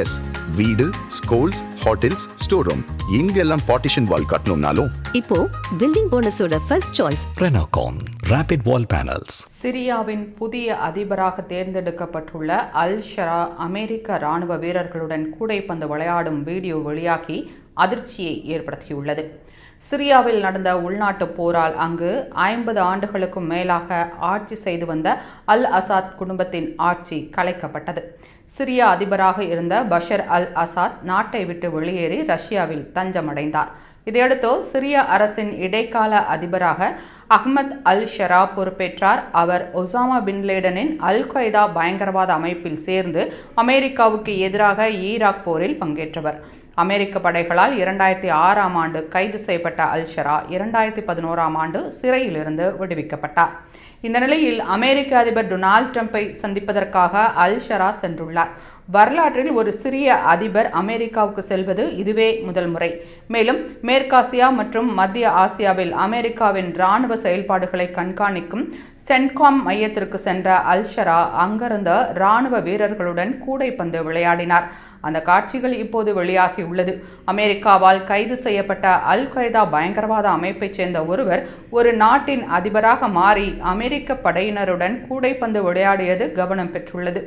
S வீடு schools hotels store room இங்கெல்லாம் partition wall கட்டணும்னாலும். இப்போ building போனஸோட first choice Renocon Rapid Wall Panels. சிரியாவின் புதிய அதிபராக தேர்ந்தெடுக்கப்பட்டுள்ள அல் ஷரா அமெரிக்க ராணுவ வீரர்களுடன் கூடைப்பந்து விளையாடும் வீடியோ வெளியாகி அதிர்ச்சியை ஏற்படுத்தியுள்ளது. சிரியாவில் நடந்த உள்நாட்டு போரால் அங்கு ஐம்பது ஆண்டுகளுக்கும் மேலாக ஆட்சி செய்து வந்த அல் அசாத் குடும்பத்தின் ஆட்சி கலைக்கப்பட்டது. சிரியா அதிபராக இருந்த பஷர் அல் அசாத் நாட்டை விட்டு வெளியேறி ரஷ்யாவில் தஞ்சமடைந்தார். இதையடுத்து சிரிய அரசின் இடைக்கால அதிபராக அஹ்மத் அல் ஷெரா பொறுப்பேற்றார். அவர் ஒசாமா பின் லேடனின் அல் கொய்தா பயங்கரவாத அமைப்பில் சேர்ந்து அமெரிக்காவுக்கு எதிராக ஈராக் போரில் பங்கேற்றவர். அமெரிக்க படைகளால் இரண்டாயிரத்தி ஆறாம் ஆண்டு கைது செய்யப்பட்ட அல்ஷரா இரண்டாயிரத்தி பதினோராம் ஆண்டு சிறையிலிருந்து விடுவிக்கப்பட்டார். இந்த நிலையில் அமெரிக்க அதிபர் டொனால்டு ட்ரம்பை சந்திப்பதற்காக அல் ஷரா சென்றுள்ளார். வரலாற்றில் ஒரு சிறிய அதிபர் அமெரிக்காவுக்கு செல்வது இதுவே முதல் முறை. மேலும் மேற்காசியா மற்றும் மத்திய ஆசியாவில் அமெரிக்காவின் இராணுவ செயல்பாடுகளை கண்காணிக்கும் சென்காம் மையத்திற்கு சென்ற அல்ஷரா அங்கிருந்த இராணுவ வீரர்களுடன் கூடைப்பந்து விளையாடினார். அந்த காட்சிகள் இப்போது வெளியாகி உள்ளது. அமெரிக்காவால் கைது செய்யப்பட்ட அல் கொய்தா பயங்கரவாத அமைப்பைச் சேர்ந்த ஒருவர் ஒரு நாட்டின் அதிபராக மாறி அமெரிக்க படையினருடன் கூடைப்பந்து விளையாடியது கவனம் பெற்றுள்ளது.